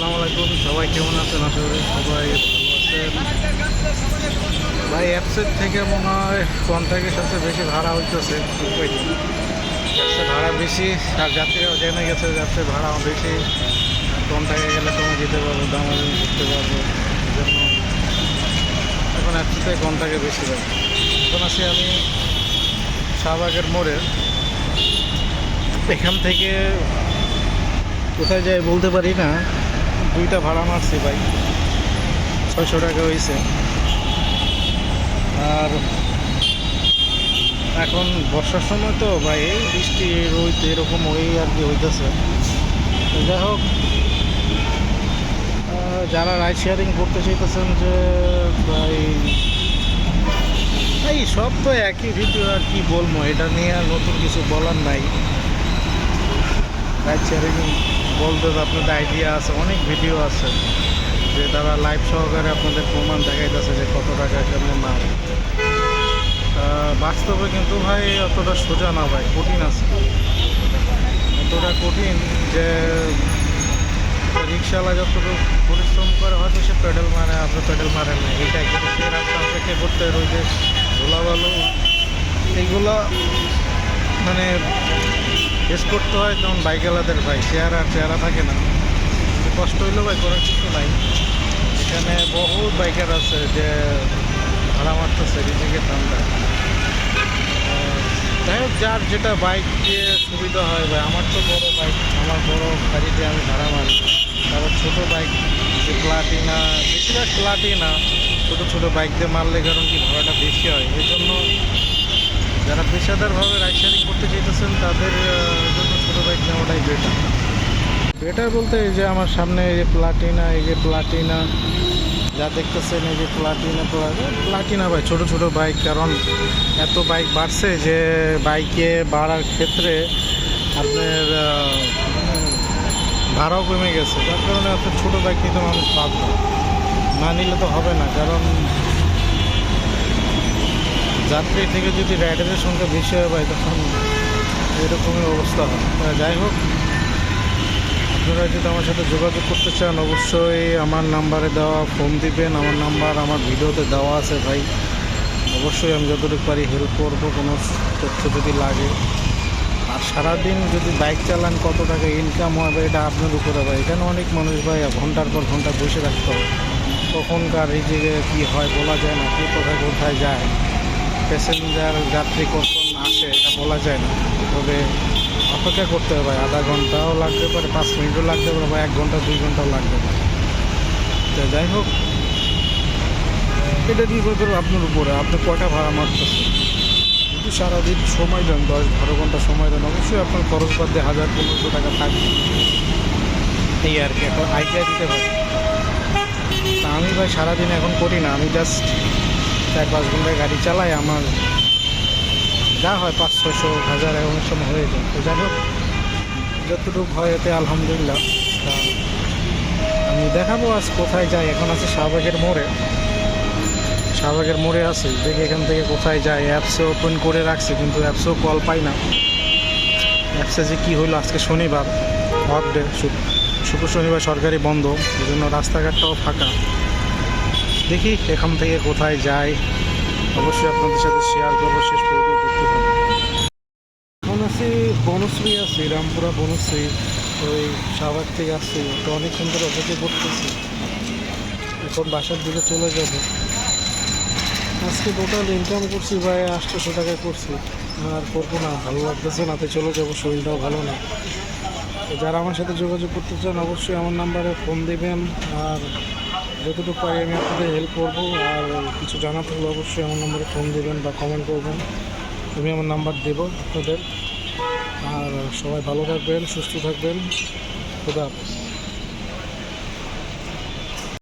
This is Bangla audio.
আসসালামু আলাইকুম, সবাই কেমন আছেন? আশা করি সবাই ভালো আছেন। ভাই অ্যাপসের থেকে মনে হয় কন্ট্রাক্টের সবচেয়ে বেশি ভাড়া হইতেছে অ্যাপসে ভাড়া বেশি, আর যাত্রীরাও জেনে গেছে অ্যাপসে ভাড়া বেশি। কন্ট্রাক্টে গেলে কমে যেতে পারব দামাদামি করতে পারব জন্য এখন অ্যাপসের থেকে কন্ট্রাক্টে বেশি ভাই এখন আছি আমি শাহবাগের মোড়ে। এখান থেকে কোথায় যাই বলতে পারি না। দুইটা ভাড়া মারছি ভাই। ছয়শো টাকা হয়েছে আর এখন বর্ষার সময় তো ভাই, এই বৃষ্টি রোদ, এরকম ওই আর কি হইতেছে। যাই হোক যারা রাইড শেয়ারিং করতে চাইতেছেন যে ভাই এই সব তো একই ভিডিও আর কি বলব, এটা নিয়ে আর নতুন কিছু বলার নাই। রাইড শেয়ারিং বলতে তো আপনাদের আইডিয়া আছে, অনেক ভিডিও আছে, যে তারা লাইভ সহকারে আপনাদের প্রমাণ দেখাইতেছে যে কত টাকা কেমন না বাস্তবে কিন্তু ভাই অতটা সোজা না ভাই, কঠিন আছে। এতটা কঠিন যে রিক্সাওয়ালা যতটুকু পরিশ্রম করে, হয়তো সে পেডেল মারে আপনি পেডেল মারেন না এইটাই কিন্তু সে রাস্তা অপেক্ষা করতে রয়েছে ধুলাবালু এইগুলো মানে ফেস করতে হয় তখন বাইকওয়ালাদের ভাই, চেহারা চেহারা থাকে না। কষ্ট হইলেও ভাই করার কিছু নাই। এখানে বহু বাইকার আছে যে ভাড়া মারতেছে রিজিকের ঠান্ডা যাই হোক, যার যেটা বাইক দিয়ে সুবিধা হয় ভাই, আমার তো বড় বাইক, আমার বড় গাড়ি দিয়ে আমি ভাড়া মারি। তারপর ছোটো বাইক, যে প্লাটিনা, বেশিরভাগ প্লাটিনা, ছোটো ছোটো বাইক দিয়ে মারলে কারণ কি ভাড়াটা বেশি হয়। এই জন্য যারা পেশাদারভাবে রাইড শেয়ারিং করতে চাইতেছেন, তাদের জন্য ছোটো বাইক নেওয়াটাই বেটার বেটার বলতে এই যে আমার সামনে এই যে প্লাটিনা এই যে প্লাটিনা যা দেখতেছেন এই যে প্লাটিনা প্লাটিনা ভাই, ছোট ছোট বাইক, কারণ এত বাইক বাড়ছে যে বাইকে বাড়ার ক্ষেত্রে আপনার ভাড়াও কমে গেছে। যার কারণে এত ছোটো বাইক নিতে মানুষ বাধ্য। না নিলে তো হবে না, কারণ যাত্রী থেকে যদি রাইডারের সংখ্যা বেশি হয় ভাই তখন এরকমই অবস্থা হয়। যাই হোক, আপনারা যদি আমার সাথে যোগাযোগ করতে চান, অবশ্যই আমার নাম্বারে দেওয়া ফোন দিবেন। আমার নাম্বার, আমার ভিডিওতে দেওয়া আছে ভাই। অবশ্যই আমি যতটুকু পারি হেল্প করব, কোনো তথ্য যদি লাগে। আর সারাদিন যদি বাইক চালান, কত টাকা ইনকাম হবে, এটা আপনার উপরে ভাই। এখানে অনেক মানুষ ভাই, ঘণ্টার পর ঘণ্টা বসে রাখতে হবে কখনকার এই যে কী হয়, বলা যায় না, কে কোথায় কোথায় যায়। প্যাসেঞ্জার যাত্রী কখন আসে এটা বলা যায় না। তবে অপেক্ষা করতে হবে আধা ঘন্টাও লাগতে পারে, পাঁচ মিনিটও লাগতে পারে বা এক ঘণ্টা, দুই ঘন্টাও লাগতে পারে। তো যাই হোক, এটা নির্ভর করে আপনার উপরে, আপনি কটা ভাড়া মারতেছেন? যদি সারাদিন সময় দেন, দশ বারো ঘণ্টা সময় দেন, অবশ্যই আপনার খরচ বাদ দিয়ে হাজার, পনেরোশো টাকা থাকবে। এই আর কি, এখন আইডিয়া দিতে পারি তা আমি ভাই সারাদিন এখন করি না, আমি জাস্ট চার পাঁচ ঘন্টায় গাড়ি চালাই আমার যা হয় পাঁচ ছশো হাজার অনেক সময় হয়ে যায়। তো যাই হোক, যতটুকু হয় এতে আলহামদুলিল্লাহ। আমি দেখাবো আজ কোথায় যাই। এখন আছে শাহবাগের মোড়ে। শাহবাগের মোড়ে আছে। দেখি এখান থেকে কোথায় যায় অ্যাপসে ওপেন করে রাখছে, কিন্তু অ্যাপসেও কল পাই না। অ্যাপসে যে কী হলো, আজকে শনিবার। অফ ডে শুক্র শনিবার সরকারি বন্ধ। এই জন্য রাস্তাঘাটটাও ফাঁকা। দেখি এখান থেকে কোথায় যায়। অবশ্যই আপনাদের সাথে শেয়ার করব, শেষ পর্যন্ত দেখতে থাকুন। এখন আছি বনশ্রী আছি, রামপুরা বনশ্রী, ওই শাহবাগ থেকে আসছি তো অনেকক্ষণ ধরে অপেক্ষা করতেছি। এখন বাসার দিকে চলে যাব। আজকে টোটাল ইনকাম করছি ভাই আটশোশো টাকা করছি। আর করব না, ভালো লাগতেছে না তো চলে যাব, শরীরটাও ভালো না। যারা আমার সাথে যোগাযোগ করতে চান, অবশ্যই আমার নাম্বারে ফোন দিবেন। আর যতটুকু পারি আমি আপনাদের হেল্প করব। আর কিছু জানার থাকলে অবশ্যই আমার নম্বরে ফোন দেবেন বা কমেন্ট করবেন। আমি আমার নাম্বার দেব আপনাদের। আর সবাই ভালো থাকবেন, সুস্থ থাকবেন। খুদা হাফেজ।